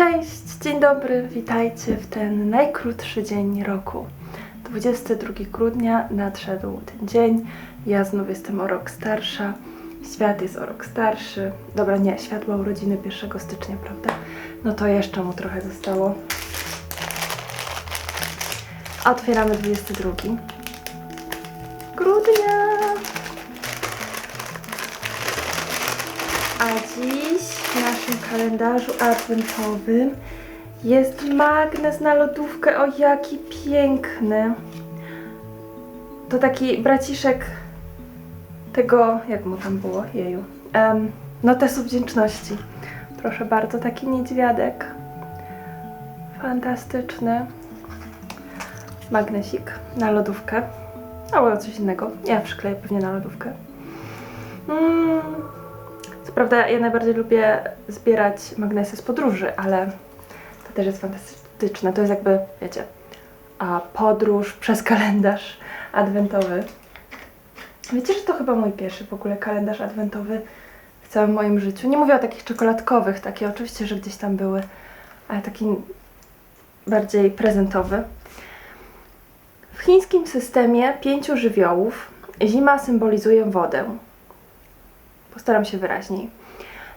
Cześć, dzień dobry, witajcie w ten najkrótszy dzień roku. 22 grudnia nadszedł ten dzień, ja znów jestem o rok starsza, świat jest o rok starszy. Dobra, nie, świat ma urodziny 1 stycznia, prawda? No to jeszcze mu trochę zostało. Otwieramy 22 dziś w naszym kalendarzu adwentowym jest magnes na lodówkę. O, jaki piękny! To taki braciszek tego, jak mu tam było, jeju, um, notesu wdzięczności. Proszę bardzo, taki niedźwiadek. Fantastyczny. Magnesik na lodówkę. Albo coś innego. Ja przykleję pewnie na lodówkę. Mm. Co prawda ja najbardziej lubię zbierać magnesy z podróży, ale to też jest fantastyczne. To jest jakby, wiecie, a podróż przez kalendarz adwentowy. Wiecie, że to chyba mój pierwszy w ogóle kalendarz adwentowy w całym moim życiu. Nie mówię o takich czekoladkowych, takie oczywiście, że gdzieś tam były, ale taki bardziej prezentowy. W chińskim systemie pięciu żywiołów zima symbolizuje wodę. Postaram się wyraźniej.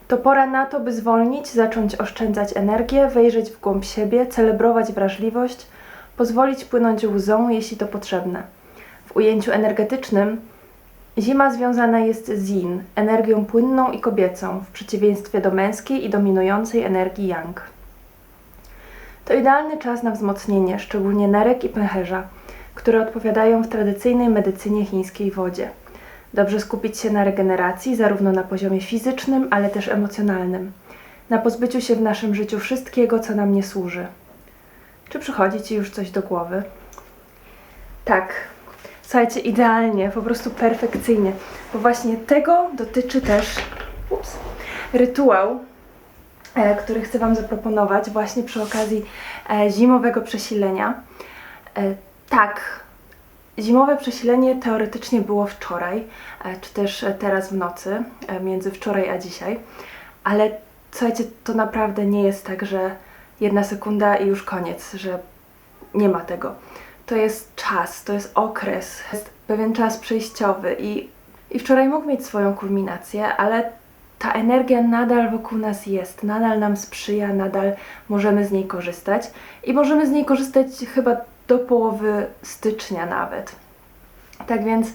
To pora na to, by zwolnić, zacząć oszczędzać energię, wejrzeć w głąb siebie, celebrować wrażliwość, pozwolić płynąć łzą, jeśli to potrzebne. W ujęciu energetycznym zima związana jest z yin, energią płynną i kobiecą, w przeciwieństwie do męskiej i dominującej energii yang. To idealny czas na wzmocnienie, szczególnie nerek i pęcherza, które odpowiadają w tradycyjnej medycynie chińskiej wodzie. Dobrze skupić się na regeneracji, zarówno na poziomie fizycznym, ale też emocjonalnym. Na pozbyciu się w naszym życiu wszystkiego, co nam nie służy. Czy przychodzi Ci już coś do głowy? Tak. Słuchajcie, idealnie, po prostu perfekcyjnie. Bo właśnie tego dotyczy też ups, rytuał, e, który chcę Wam zaproponować właśnie przy okazji e, zimowego przesilenia. E, tak, Zimowe przesilenie teoretycznie było wczoraj, e, czy też e, teraz w nocy, e, między wczoraj a dzisiaj, ale słuchajcie, to naprawdę nie jest tak, że jedna sekunda i już koniec, że nie ma tego. To jest czas, to jest okres, jest pewien czas przejściowy i, i wczoraj mógł mieć swoją kulminację, ale ta energia nadal wokół nas jest, nadal nam sprzyja, nadal możemy z niej korzystać i możemy z niej korzystać chyba do połowy stycznia nawet. Tak więc,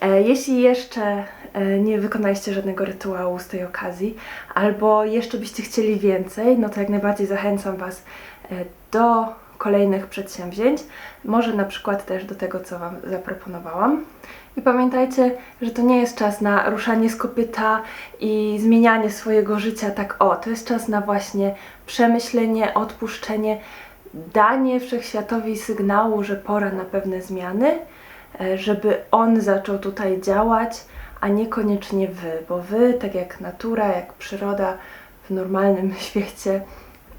e, jeśli jeszcze e, nie wykonaliście żadnego rytuału z tej okazji, albo jeszcze byście chcieli więcej, no to jak najbardziej zachęcam Was e, do kolejnych przedsięwzięć, może na przykład też do tego, co Wam zaproponowałam. I pamiętajcie, że to nie jest czas na ruszanie z kopyta i zmienianie swojego życia tak o, to jest czas na właśnie przemyślenie, odpuszczenie, danie wszechświatowi sygnału, że pora na pewne zmiany, e, żeby on zaczął tutaj działać, a niekoniecznie wy, bo wy, tak jak natura, jak przyroda w normalnym świecie,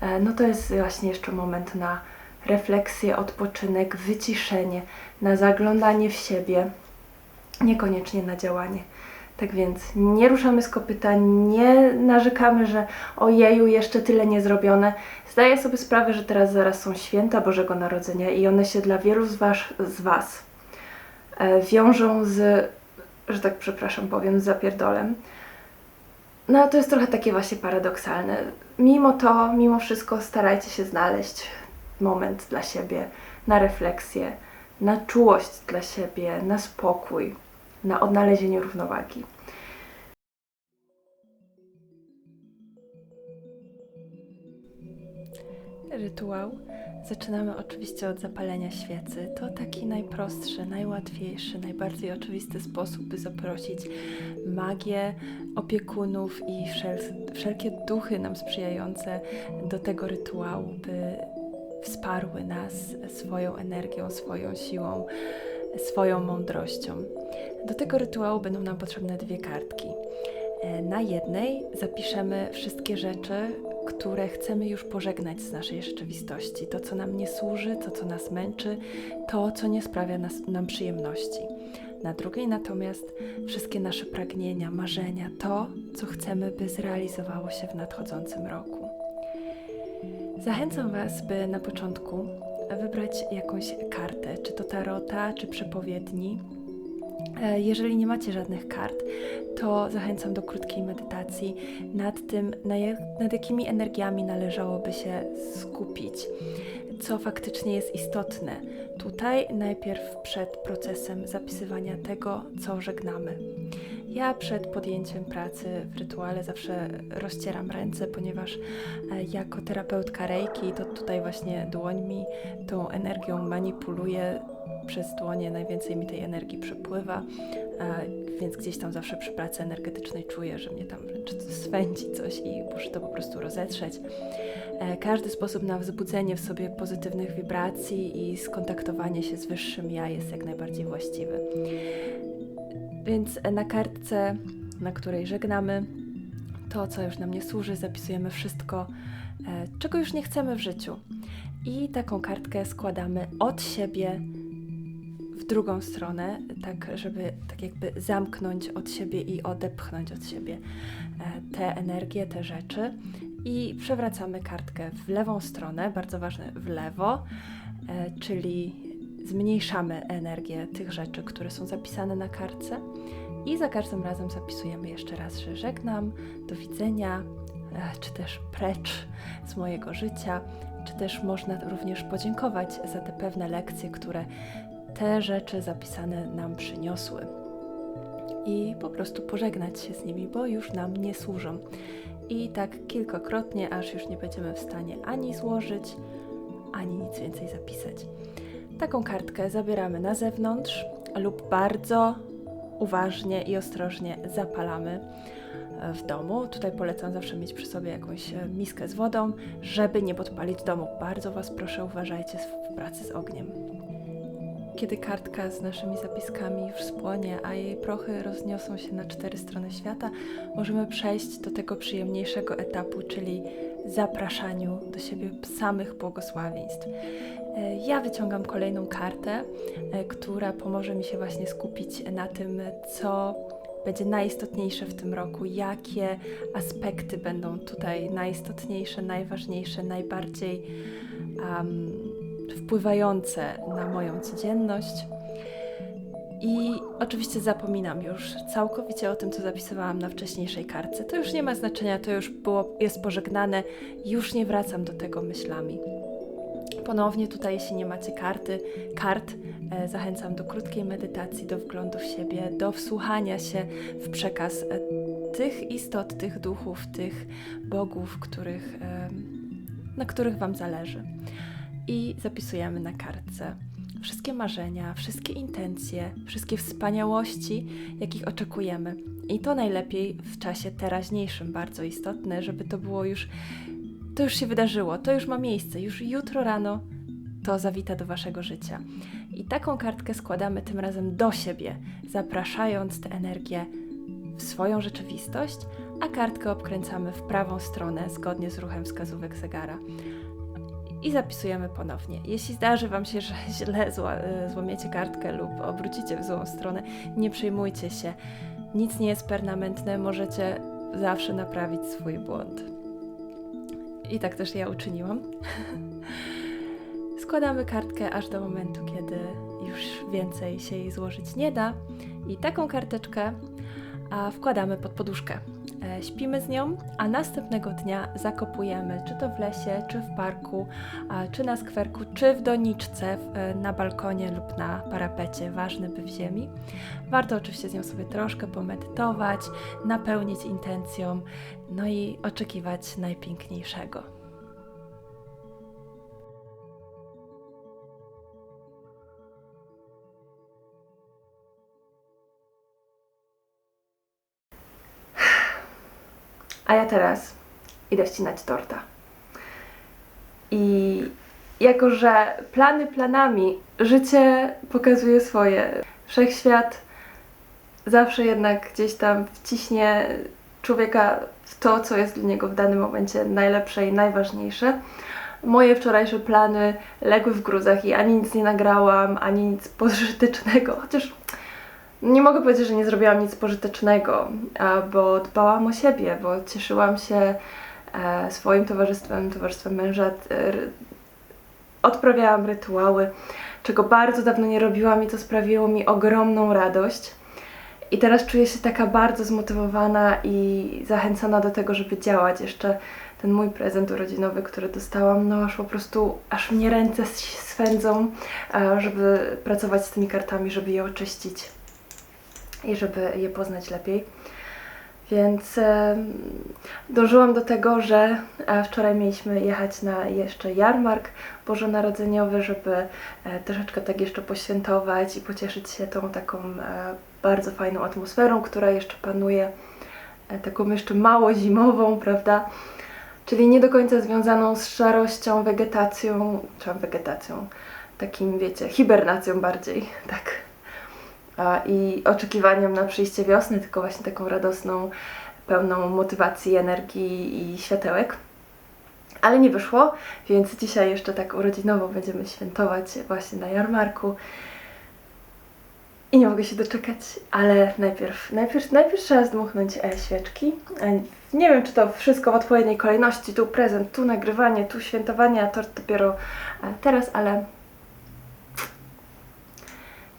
e, no to jest właśnie jeszcze moment na refleksję, odpoczynek, wyciszenie, na zaglądanie w siebie, niekoniecznie na działanie. Tak więc nie ruszamy z kopyta, nie narzekamy, że ojeju, jeszcze tyle nie zrobione. Zdaję sobie sprawę, że teraz zaraz są święta Bożego Narodzenia i one się dla wielu z Was, z was e, wiążą z, że tak przepraszam, powiem, z zapierdolem. No to jest trochę takie właśnie paradoksalne. Mimo to, mimo wszystko starajcie się znaleźć moment dla siebie na refleksję, na czułość dla siebie, na spokój, na odnalezienie równowagi. Rytuał zaczynamy oczywiście od zapalenia świecy. To taki najprostszy, najłatwiejszy, najbardziej oczywisty sposób, by zaprosić magię, opiekunów i wszel wszelkie duchy nam sprzyjające do tego rytuału, by wsparły nas swoją energią, swoją siłą, swoją mądrością. Do tego rytuału będą nam potrzebne dwie kartki. E, Na jednej zapiszemy wszystkie rzeczy, które chcemy już pożegnać z naszej rzeczywistości. To, co nam nie służy, to, co nas męczy, to, co nie sprawia nas, nam przyjemności. Na drugiej natomiast wszystkie nasze pragnienia, marzenia, to, co chcemy, by zrealizowało się w nadchodzącym roku. Zachęcam Was, by na początku wybrać jakąś kartę, czy to tarota, czy przepowiedni. E, Jeżeli nie macie żadnych kart, to zachęcam do krótkiej medytacji nad tym, na nad jakimi energiami należałoby się skupić, co faktycznie jest istotne. Tutaj najpierw przed procesem zapisywania tego, co żegnamy. Ja przed podjęciem pracy w rytuale zawsze rozcieram ręce, ponieważ e, jako terapeutka reiki to tutaj właśnie dłońmi tą energią manipuluję. Przez dłonie najwięcej mi tej energii przepływa, więc gdzieś tam zawsze przy pracy energetycznej czuję, że mnie tam swędzi coś i muszę to po prostu rozetrzeć. E, Każdy sposób na wzbudzenie w sobie pozytywnych wibracji i skontaktowanie się z wyższym ja jest jak najbardziej właściwy. Więc na kartce, na której żegnamy, to, co już nam nie służy, zapisujemy wszystko, e, czego już nie chcemy w życiu. I taką kartkę składamy od siebie w drugą stronę, tak żeby tak jakby zamknąć od siebie i odepchnąć od siebie e, te energie, te rzeczy. I przewracamy kartkę w lewą stronę, bardzo ważne w lewo, e, czyli zmniejszamy energię tych rzeczy, które są zapisane na kartce. I za każdym razem zapisujemy jeszcze raz, że żegnam, do widzenia, e, czy też precz z mojego życia, czy też można również podziękować za te pewne lekcje, które te rzeczy zapisane nam przyniosły. I po prostu pożegnać się z nimi, bo już nam nie służą. I tak kilkakrotnie, aż już nie będziemy w stanie ani złożyć, ani nic więcej zapisać. Taką kartkę zabieramy na zewnątrz lub bardzo uważnie i ostrożnie zapalamy e, w domu. Tutaj polecam zawsze mieć przy sobie jakąś e, miskę z wodą, żeby nie podpalić domu. Bardzo Was proszę, uważajcie w pracy z ogniem. Kiedy kartka z naszymi zapiskami już spłonie, a jej prochy rozniosą się na cztery strony świata, możemy przejść do tego przyjemniejszego etapu, czyli zapraszaniu do siebie samych błogosławieństw. E, Ja wyciągam kolejną kartę, e, która pomoże mi się właśnie skupić na tym, co będzie najistotniejsze w tym roku, jakie aspekty będą tutaj najistotniejsze, najważniejsze, najbardziej um, wpływające na moją codzienność. I oczywiście zapominam już całkowicie o tym, co zapisywałam na wcześniejszej kartce. To już nie ma znaczenia, to już było, jest pożegnane, już nie wracam do tego myślami. Ponownie tutaj, jeśli nie macie karty, kart, e, zachęcam do krótkiej medytacji, do wglądu w siebie, do wsłuchania się w przekaz e, tych istot, tych duchów, tych bogów, których, e, na których Wam zależy. I zapisujemy na kartce wszystkie marzenia, wszystkie intencje, wszystkie wspaniałości, jakich oczekujemy. I to najlepiej w czasie teraźniejszym, bardzo istotne, żeby to było już to już się wydarzyło, to już ma miejsce, już jutro rano to zawita do waszego życia. I taką kartkę składamy tym razem do siebie, zapraszając tę energię w swoją rzeczywistość, a kartkę obkręcamy w prawą stronę zgodnie z ruchem wskazówek zegara. I zapisujemy ponownie. Jeśli zdarzy Wam się, że źle zła, złamiecie kartkę lub obrócicie w złą stronę, nie przejmujcie się. Nic nie jest permanentne, możecie zawsze naprawić swój błąd. I tak też ja uczyniłam. Składamy kartkę aż do momentu, kiedy już więcej się jej złożyć nie da. I taką karteczkę wkładamy pod poduszkę. E, śpimy z nią, a następnego dnia zakopujemy, czy to w lesie, czy w parku, czy na skwerku, czy w doniczce, e, na balkonie lub na parapecie, ważne by w ziemi. Warto oczywiście z nią sobie troszkę pomedytować, napełnić intencją, no i oczekiwać najpiękniejszego. A ja teraz idę ścinać torta. I jako, że plany planami, życie pokazuje swoje. Wszechświat zawsze jednak gdzieś tam wciśnie człowieka w to, co jest dla niego w danym momencie najlepsze i najważniejsze. Moje wczorajsze plany legły w gruzach i ani nic nie nagrałam, ani nic pożytecznego, chociaż nie mogę powiedzieć, że nie zrobiłam nic pożytecznego, bo dbałam o siebie, bo cieszyłam się e, swoim towarzystwem, towarzystwem męża, e, odprawiałam rytuały, czego bardzo dawno nie robiłam i to sprawiło mi ogromną radość. I teraz czuję się taka bardzo zmotywowana i zachęcona do tego, żeby działać. Jeszcze ten mój prezent urodzinowy, który dostałam, no aż po prostu, aż mnie ręce swędzą, e, żeby pracować z tymi kartami, żeby je oczyścić i żeby je poznać lepiej. Więc dążyłam do tego, że wczoraj mieliśmy jechać na jeszcze jarmark bożonarodzeniowy, żeby e, troszeczkę tak jeszcze poświętować i pocieszyć się tą taką e, bardzo fajną atmosferą, która jeszcze panuje, e, taką jeszcze mało zimową, prawda? Czyli nie do końca związaną z szarością, wegetacją, czy wegetacją, takim wiecie, hibernacją bardziej, tak. I oczekiwaniem na przyjście wiosny, tylko właśnie taką radosną, pełną motywacji, energii i światełek. Ale nie wyszło, więc dzisiaj jeszcze tak urodzinowo będziemy świętować właśnie na jarmarku. I nie mogę się doczekać, ale najpierw, najpierw, najpierw trzeba zdmuchnąć e, świeczki. E, nie wiem, czy to wszystko w odpowiedniej kolejności. Tu prezent, tu nagrywanie, tu świętowanie, a tort dopiero e, teraz, ale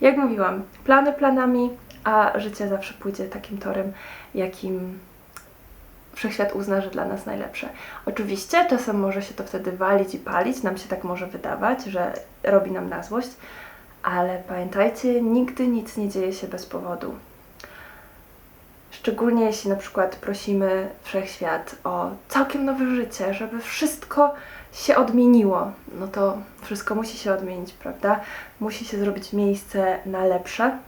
jak mówiłam, plany planami, a życie zawsze pójdzie takim torem, jakim wszechświat uzna, że dla nas najlepsze. Oczywiście czasem może się to wtedy walić i palić, nam się tak może wydawać, że robi nam na złość, ale pamiętajcie, nigdy nic nie dzieje się bez powodu. Szczególnie jeśli na przykład prosimy wszechświat o całkiem nowe życie, żeby wszystko się odmieniło, no to wszystko musi się odmienić, prawda? Musi się zrobić miejsce na lepsze.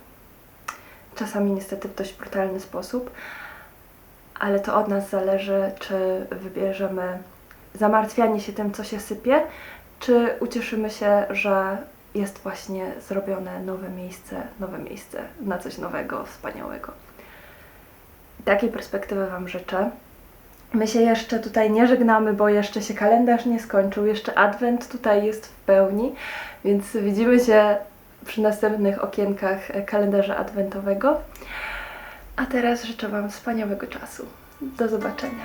Czasami niestety w dość brutalny sposób, ale to od nas zależy, czy wybierzemy zamartwianie się tym, co się sypie, czy ucieszymy się, że jest właśnie zrobione nowe miejsce, nowe miejsce na coś nowego, wspaniałego. Takiej perspektywy Wam życzę. My się jeszcze tutaj nie żegnamy, bo jeszcze się kalendarz nie skończył, jeszcze adwent tutaj jest w pełni, więc widzimy się przy następnych okienkach kalendarza adwentowego. A teraz życzę Wam wspaniałego czasu. Do zobaczenia.